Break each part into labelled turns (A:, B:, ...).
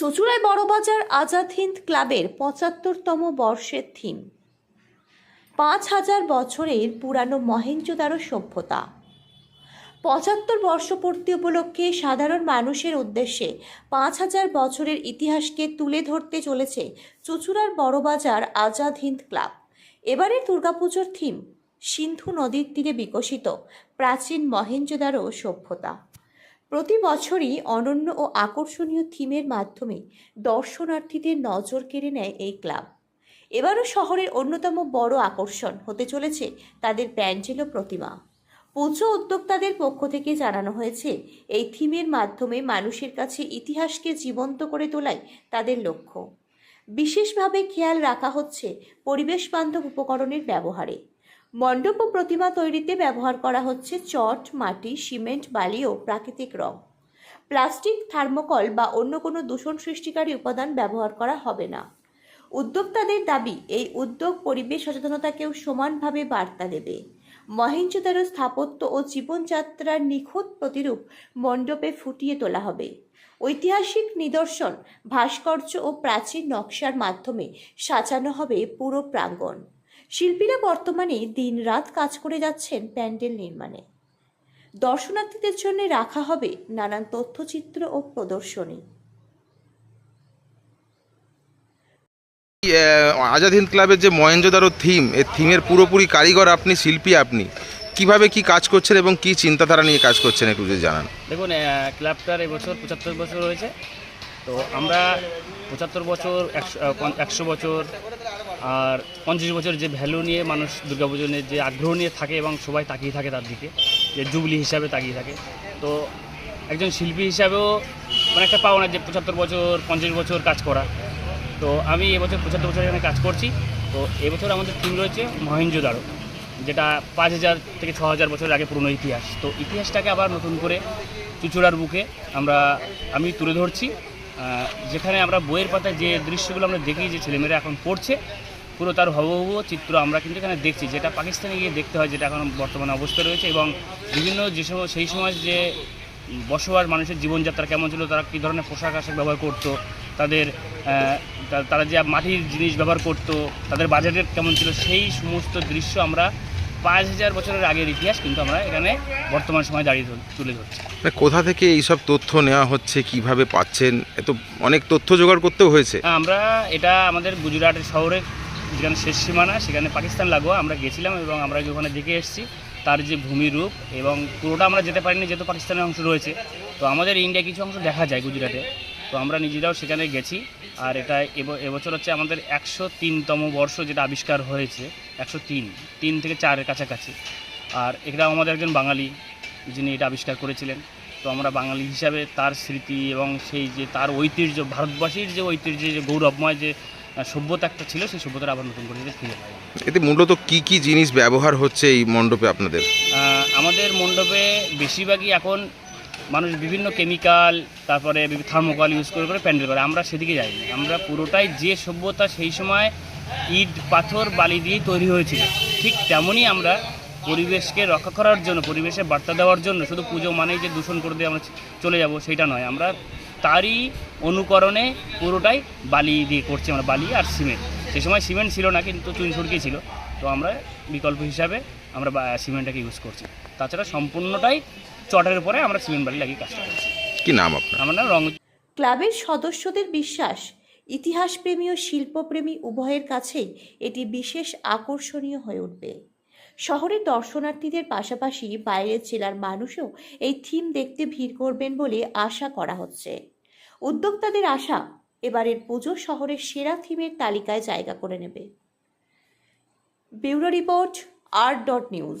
A: চুচুড়ায় বড়বাজার আজাদ হিন্দ ক্লাবের পঁচাত্তরতম বর্ষের থিম। পাঁচ হাজার বছরের পুরানো মহেঞ্জোদারো সভ্যতা। পঁচাত্তর বর্ষপূর্তি উপলক্ষে সাধারণ মানুষের উদ্দেশ্যে পাঁচ হাজার বছরের ইতিহাসকে তুলে ধরতে চলেছে চুচুড়ার বড়বাজার আজাদ হিন্দ ক্লাব। এবারের দুর্গাপুজোর থিম, সিন্ধু নদীর তীরে বিকশিত প্রাচীন মহেঞ্জোদারো সভ্যতা। প্রতি বছরই অনন্য ও আকর্ষণীয় থিমের মাধ্যমে দর্শনার্থীদের নজর কেড়ে নেয় এই ক্লাব। এবারও শহরের অন্যতম বড় আকর্ষণ হতে চলেছে তাদের প্যান্ডেল প্রতিমা। পুজো উদ্যোক্তাদের পক্ষ থেকে জানানো হয়েছে, এই থিমের মাধ্যমে মানুষের কাছে ইতিহাসকে জীবন্ত করে তোলাই তাদের লক্ষ্য। বিশেষভাবে খেয়াল রাখা হচ্ছে পরিবেশ বান্ধব উপকরণের ব্যবহারে। মণ্ডপ ও প্রতিমা তৈরিতে ব্যবহার করা হচ্ছে চট, মাটি, সিমেন্ট, বালি ও প্রাকৃতিক রং। প্লাস্টিক, থার্মোকল বা অন্য কোনো দূষণ সৃষ্টিকারী উপাদান ব্যবহার করা হবে না। উদ্যোক্তাদের দাবি, এই উদ্যোগ পরিবেশ সচেতনতাকেও সমানভাবে বার্তা দেবে। মহেঞ্জোদারো স্থাপত্য ও জীবনযাত্রার নিখুঁত প্রতিরূপ মণ্ডপে ফুটিয়ে তোলা হবে। ঐতিহাসিক নিদর্শন, ভাস্কর্য ও প্রাচীন নকশার মাধ্যমে সাজানো হবে পুরো প্রাঙ্গণ। শিল্পীরা বর্তমানে দিনরাত কাজ করে যাচ্ছেন প্যান্ডেল নির্মাণে। দর্শনার্থীদের জন্য রাখা হবে নানান তথ্যচিত্র ও প্রদর্শনী।
B: আজাদ হিন্দ ক্লাবের যে মহেঞ্জোদারো থিম এই থিমের পুরোপুরি কারিগর আপনি শিল্পী আপনি। কীভাবে কি কাজ করছেন এবং কি চিন্তাধারা নিয়ে কাজ করছেন একটু যদি জানান।
C: দেখুন ক্লাবটার এবছর পঁচাত্তর বছর হয়েছে। তো আমরা পঁচাত্তর বছর, একশো বছর আর পঞ্চাশ বছর যে ভ্যালু নিয়ে মানুষ দুর্গাপুজো নিয়ে যে আগ্রহ নিয়ে থাকে এবং সবাই তাকিয়ে থাকে তার দিকে, যে জুবলি হিসাবে তাকিয়ে থাকে। তো একজন শিল্পী হিসাবেও মানে একটা পাওনা যে পঁচাত্তর বছর, পঞ্চাশ বছর কাজ করা। তো আমি এবছর পঁচাত্তর বছর এখানে কাজ করছি। তো এবছর আমাদের থিম রয়েছে মহেঞ্জোদারো যেটা পাঁচ হাজার থেকে ছ হাজার বছর আগে পুরনো ইতিহাস। তো ইতিহাসটাকে আবার নতুন করে চুচুড়ার বুকে আমরা, আমি তুলে ধরছি। যেখানে আমরা বইয়ের পাতায় যে দৃশ্যগুলো আমরা দেখি যে ছেলেমেয়েরা এখন পড়ছে, পুরো তার হবহু চিত্র আমরা কিন্তু এখানে দেখছি, যেটা পাকিস্তানে গিয়ে দেখতে হয় যেটা এখন বর্তমানে অবস্থা রয়েছে এবং বিভিন্ন যে সেই সময় যে বসবাস মানুষের জীবনযাত্রা কেমন ছিল, তারা কী ধরনের পোশাক আশাক ব্যবহার করতো, তাদের তারা যে মাটির জিনিস ব্যবহার করতো, তাদের বাজেটের কেমন ছিল, সেই সমস্ত দৃশ্য আমরা পাঁচ হাজার বছরের আগের ইতিহাস কিন্তু আমরা এখানে বর্তমান সময় দাঁড়িয়ে তুলে ধরছি।
B: কোথা থেকে এইসব তথ্য নেওয়া হচ্ছে কীভাবে পাচ্ছেন? এত অনেক তথ্য জোগাড় করতেও হয়েছে।
C: হ্যাঁ, আমরা এটা আমাদের গুজরাটের শহরে যেখানে শেষ সীমানা সেখানে পাকিস্তান লাগোয়া আমরা গেছিলাম এবং আমরা যে ওখানে দেখে এসেছি তার যে ভূমিরূপ এবং পুরোটা আমরা যেতে পারিনি যেহেতু পাকিস্তানের অংশ রয়েছে। তো আমাদের ইন্ডিয়া কিছু অংশ দেখা যায় গুজরাটে। তো আমরা নিজেরাও সেখানে গেছি। আর এটা এব- এবছর হচ্ছে আমাদের একশো তিনতম বর্ষ যেটা আবিষ্কার হয়েছে একশো তিন তিন থেকে চারের কাছাকাছি। আর এটা আমাদের একজন বাঙালি যিনি এটা আবিষ্কার করেছিলেন। তো আমরা বাঙালি হিসাবে তার স্মৃতি এবং সেই যে তার ঐতিহ্য ভারতবাসীর যে ঐতিহ্য যে গৌরবময় যে সভ্যতা একটা ছিল সেই সভ্যতাটা আবার নতুন করে ফিরে পাই।
B: এতে মূলত কি কি জিনিস ব্যবহার হচ্ছে এই মণ্ডপে আপনাদের?
C: আমাদের মণ্ডপে বেশিরভাগই এখন মানুষ বিভিন্ন কেমিক্যাল তারপরে থার্মোকল ইউজ করে করে প্যান্ডেল করে। আমরা সেদিকে যাইনি। আমরা পুরোটাই যে সভ্যতা সেই সময় ইট, পাথর, বালি দিয়েই তৈরি হয়েছিল। ঠিক তেমনই আমরা পরিবেশকে রক্ষা করার জন্য, পরিবেশে বার্তা দেওয়ার জন্য, শুধু পুজো মানেই যে দূষণ করে দিয়ে আমরা চলে যাব, সেটা নয়। আমরা তারই অনুকরণে পুরোটাই বালি দিয়ে করছি আমরা, বালি আর সিমেন্ট। সেই সময় সিমেন্ট ছিল না, কিন্তু চুন সুরকি ছিল। তো আমরা বিকল্প হিসাবে আমরা সিমেন্টটাকে ইউজ করছি। তাছাড়া সম্পূর্ণটাই চটের উপরে আমরা সিমেন্ট বালি লাগিয়ে কাজটা করছি।
B: কি নাম আপনার?
C: আমার নাম রং
A: ক্লাবের সদস্যদের বিশ্বাস ইতিহাসপ্রেমী ও শিল্পপ্রেমী উভয়ের কাছেই এটি বিশেষ আকর্ষণীয় হয়ে উঠবে। শহরের দর্শনার্থীদের পাশাপাশি বাইরের জেলার মানুষও এই থিম দেখতে ভিড় করবেন বলে আশা করা হচ্ছে। উদ্যোক্তাদের আশা এবারের পুজো শহরের সেরা থিমের তালিকায় জায়গা করে নেবে। Bureau report R dot news.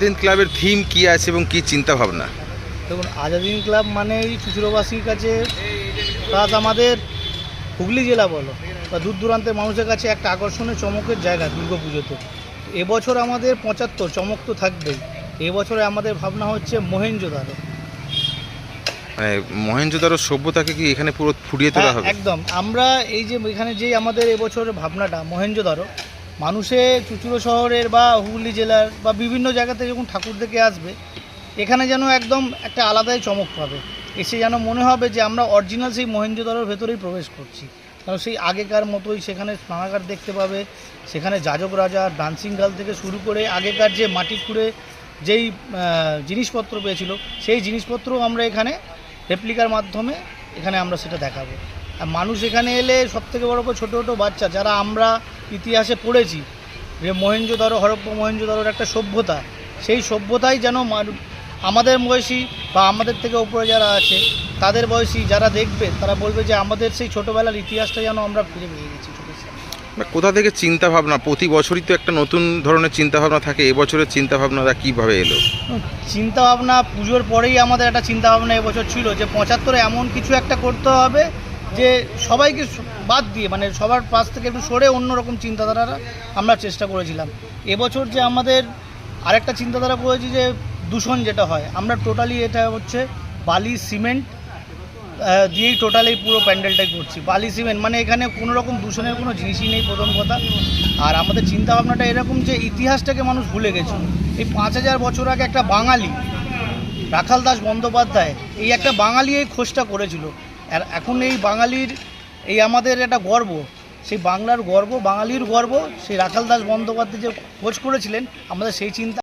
B: Hind ক্লাবের থিম কি আছে এবং কি চিন্তা ভাবনা
D: দেখুন আজাদিন ক্লাব মানেই চুচুরোবাসীর কাছে প্লাস আমাদের হুগলি জেলা বলো বা দূর দূরান্তের মানুষের কাছে একটা আকর্ষণীয় চমকের জায়গা দুর্গা দুর্গাপুজোতে এবছর আমাদের পঁচাত্তর চমক তো থাকবেই। এবছরে আমাদের ভাবনা হচ্ছে মহেঞ্জোদারো
B: মানে মহেঞ্জোদারো সভ্যতাকে কি এখানে পুরো ফুটিয়ে তোলা
D: হ্যাঁ,
B: হবে?
D: একদম। আমরা এই যে এখানে যেই আমাদের এবছরের ভাবনাটা মহেঞ্জোদারো মানুষে চুচুড়ো শহরের বা হুগলি জেলার বা বিভিন্ন জায়গাতে যখন ঠাকুর দেখে আসবে, এখানে যেন একদম একটা আলাদাই চমক পাবে। এসে যেন মনে হবে যে আমরা অরিজিনাল সেই মহেঞ্জোদারোর ভেতরেই প্রবেশ করছি। কারণ সেই আগেকার মতোই সেখানে স্নানাগার দেখতে পাবে, সেখানে যাজক রাজা ডান্সিং গার্ল থেকে শুরু করে আগেকার যে মাটি খুঁড়ে যেই জিনিসপত্র পেয়েছিল, সেই জিনিসপত্রও আমরা এখানে রেপ্লিকার মাধ্যমে এখানে আমরা সেটা দেখাবো। আর মানুষ এখানে এলে সবথেকে বড় করে ছোটো ছোটো বাচ্চা, যারা আমরা ইতিহাসে পড়েছি যে মহেঞ্জোদারো হরপ্পা মহেঞ্জোদারোর একটা সভ্যতা। সেই সভ্যতাই যেন আমাদের বয়সী বা আমাদের থেকে উপরে যারা আছে তাদের বয়সী যারা দেখবে তারা বলবে যে আমাদের সেই ছোটোবেলার ইতিহাসটা যেন আমরা ফিরে পেয়ে গেছি
B: কোথা থেকে চিন্তা ভাবনা প্রতি বছরই তো একটা নতুন ধরনের চিন্তা ভাবনা থাকে। এবছরের চিন্তা ভাবনাটা কীভাবে এলো?
D: চিন্তা ভাবনা পুজোর পরেই আমাদের একটা চিন্তা ভাবনা এবছর ছিল যে পঁচাত্তরে এমন কিছু একটা করতে হবে যে সবাইকে বাদ দিয়ে মানে সবার পাশ থেকে একটু সরে অন্যরকম চিন্তাধারা আমরা চেষ্টা করেছিলাম। এবছর যে আমাদের আরেকটা চিন্তাধারা করেছি যে দূষণ যেটা হয়, আমরা টোটালি এটা হচ্ছে বালি সিমেন্ট দিয়েই টোটালি পুরো প্যান্ডেলটাই করছি। বালি সিমেন্ট মানে এখানে কোনো রকম দূষণের কোনো জিনিসই নেই প্রথম কথা। আর আমাদের চিন্তা ভাবনাটা এরকম যে ইতিহাসটাকে মানুষ ভুলে গেছে। এই পাঁচ হাজার বছর আগে একটা বাঙালি রাখাল দাস বন্দ্যোপাধ্যায় এই একটা বাঙালি এই খোঁজটা করেছিল। আর এখন এই বাঙালির, এই আমাদের একটা গর্ব, সেই বাংলার গর্ব, বাঙালির গর্ব, সেই রাখাল দাস বন্দ্যোপাধ্যায় যে খোঁজ করেছিলেন, আমাদের সেই চিন্তা